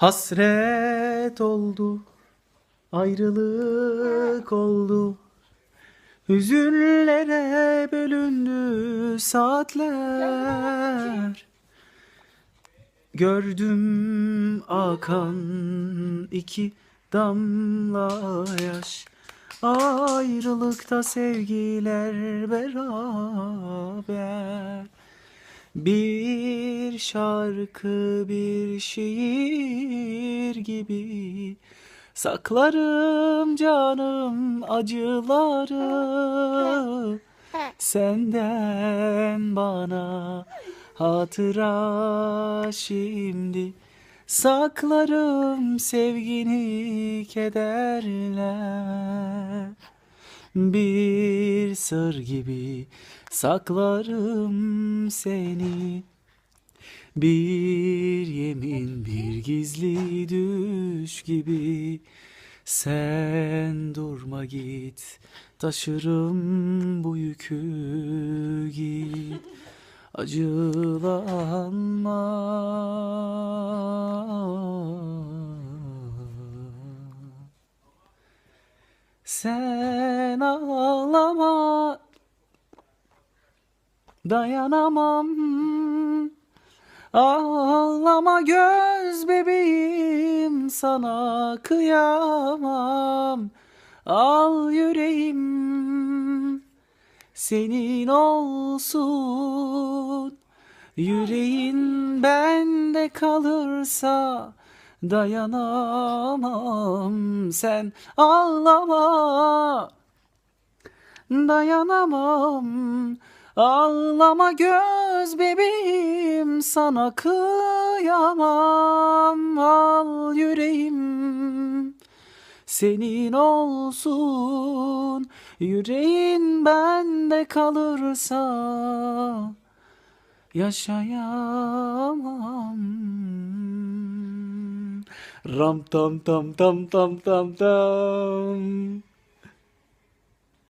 Hasret oldu, ayrılık oldu. Hüzünlere bölündü saatler. Gördüm akan iki damla yaş. Ayrılıkta sevgiler beraber. Bir şarkı bir şiir gibi. Saklarım canım acıları Senden bana hatıra şimdi. Saklarım sevgini kederler. Bir sır gibi saklarım seni Bir yemin bir gizli düş gibi. Sen durma git taşırım bu yükü git. Acılanma. Sen ağlama. Dayanamam Ağlama göz bebeğim Sana kıyamam. Al yüreğim Senin olsun. Yüreğin bende kalırsa Dayanamam. Sen ağlama Dayanamam Ağlama göz bebeğim sana kıyamam. Al yüreğim senin olsun. Yüreğin bende kalırsa yaşayamam. Ram tam tam tam tam tam tam